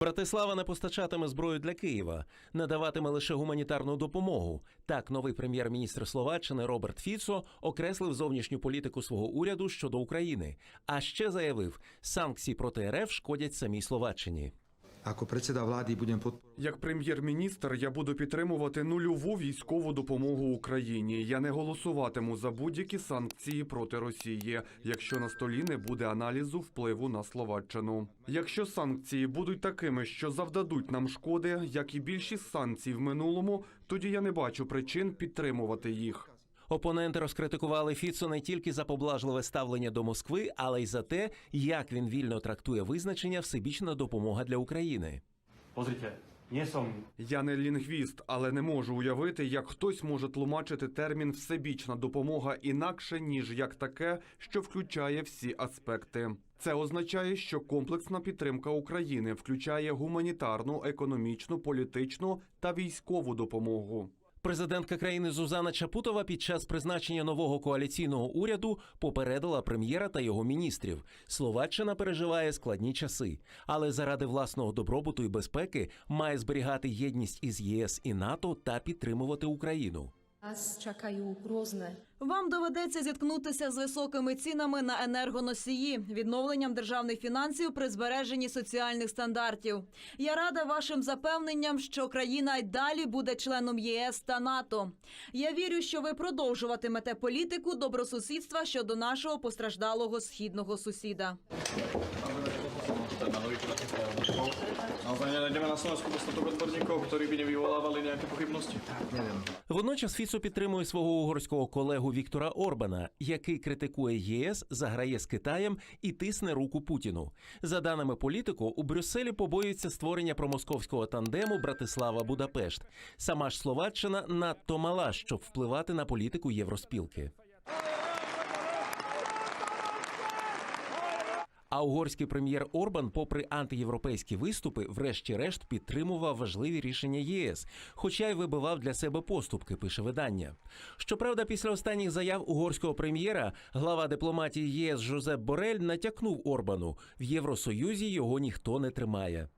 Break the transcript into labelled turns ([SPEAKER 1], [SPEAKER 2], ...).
[SPEAKER 1] Братислава не постачатиме зброю для Києва, надаватиме лише гуманітарну допомогу. Так, новий прем'єр-міністр Словаччини Роберт Фіцо окреслив зовнішню політику свого уряду щодо України. А ще заявив, санкції проти РФ шкодять самій Словаччині.
[SPEAKER 2] Predseda vlády budem podporovať
[SPEAKER 3] Як прем'єр-міністр я буду підтримувати нульову військову допомогу Україні. Я не голосуватиму за будь-які санкції проти Росії, якщо на столі не буде аналізу впливу на Словаччину. Якщо санкції будуть такими, що завдадуть нам шкоди, як і більшість санкцій в минулому, тоді я не бачу причин підтримувати їх.
[SPEAKER 1] Опоненти розкритикували Фіцо не тільки за поблажливе ставлення до Москви, але й за те, як він вільно трактує визначення всебічна допомога для України.
[SPEAKER 4] Pozrite,
[SPEAKER 3] Я не лінгвіст, але не можу уявити, як хтось може тлумачити термін всебічна допомога інакше ніж як таке, що включає всі аспекти. Це означає, що комплексна підтримка України включає гуманітарну, економічну, політичну та військову допомогу.
[SPEAKER 1] Президентка країни Зузана Чапутова під час призначення нового коаліційного уряду попередила прем'єра та його міністрів. Словаччина переживає складні часи, але заради власного добробуту і безпеки має зберігати єдність із ЄС і НАТО та підтримувати Україну.
[SPEAKER 5] Нас чекають різне.
[SPEAKER 6] Вам доведеться зіткнутися з високими цінами на енергоносії, відновленням державних фінансів при збереженні соціальних стандартів. Я рада вашим запевненням, що країна й далі буде членом єС та НАТО. Я вірю, що ви продовжуватимете політику добросусідства щодо нашого постраждалого східного сусіда.
[SPEAKER 7] Na Slovensku dostatok odborníkov, ktorí by nevyvolávali nejaké pochybnosti?
[SPEAKER 1] Водночас Фіцо підтримує свого угорського колегу Віктора Орбана, який критикує ЄС, заграє з Китаєм і тисне руку Путіну. За даними політику, у Брюсселі побоюються створення промосковського тандему Братислава Будапешт. Сама ж Словаччина надто мала, щоб впливати на політику євроспілки. Угорський прем'єр Орбан, попри антиєвропейські виступи, врешті-решт підтримував важливі рішення ЄС, хоча й вибивав для себе поступки, пише видання. Щоправда, після останніх заяв угорського прем'єра глава дипломатії ЄС Жозеп Борель натякнув Орбану: в Євросоюзі його ніхто не тримає.